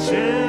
是。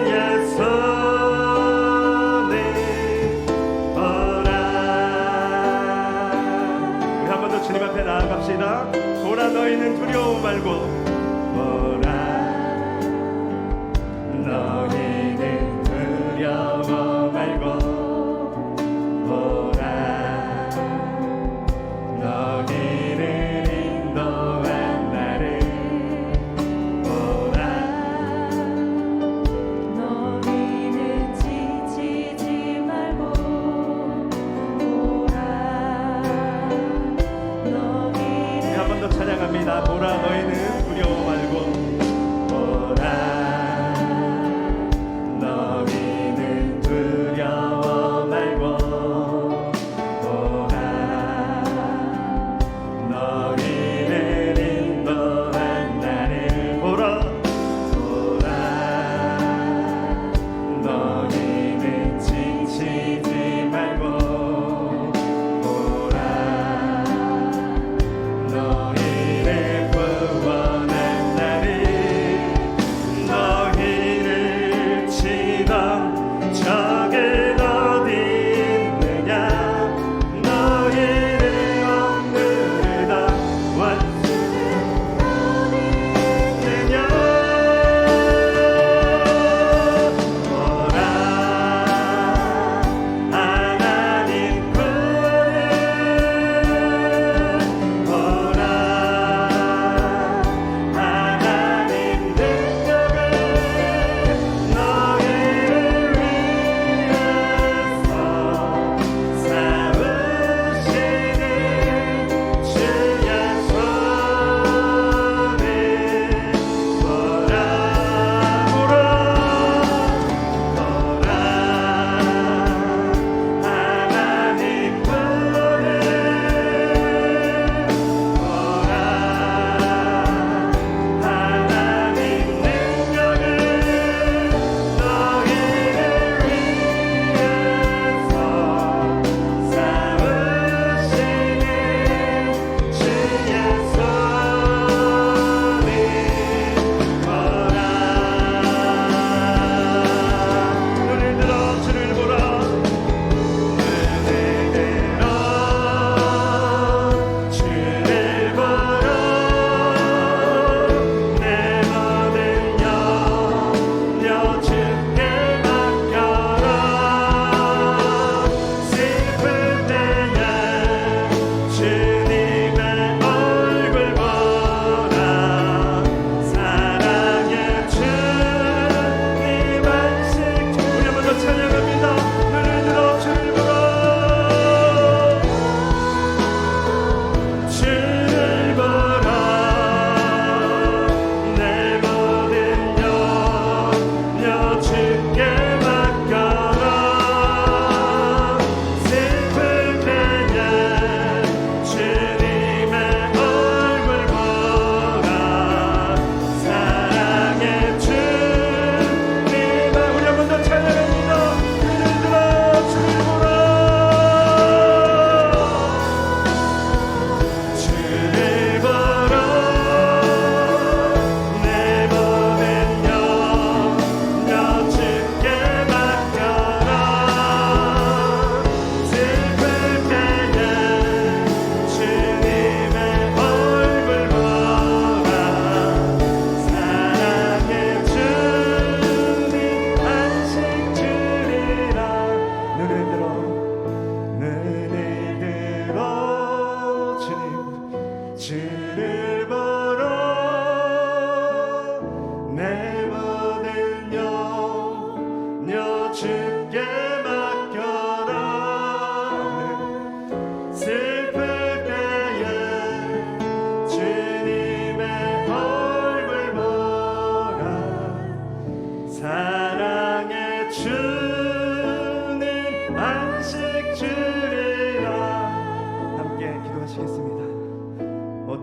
주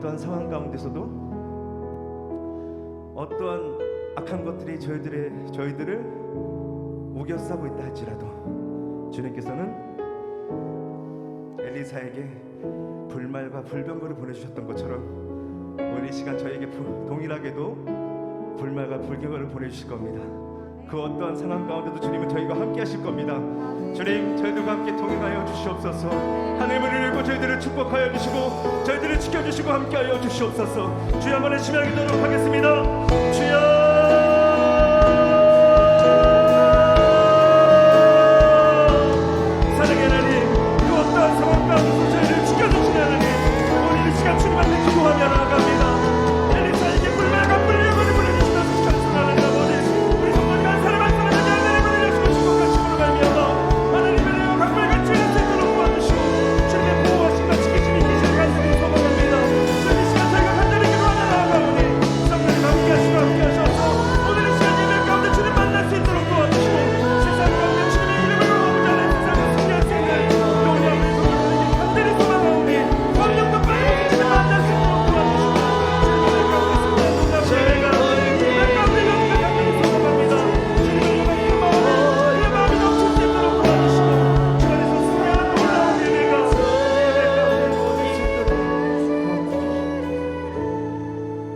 가운데서도 어떠한 악한 것들이 저희들의 저희들을 우겨싸고 있다 할지라도 주님께서는 엘리사에게 불말과 불병거를 보내주셨던 것처럼 이 시간 저에게 부- 동일하게도 불말과 불경거를 보내주실 겁니다. 그 어떠한 상황 가운데도 주님은 저희가 함께 하실 겁니다. 주님 저희들과 함께 동행하여 주시옵소서. 하늘 문을 열고 저희들을 축복하여 주시고 저희들을 지켜주시고 함께하여 주시옵소서. 주여 한번 열심히 하도록 하겠습니다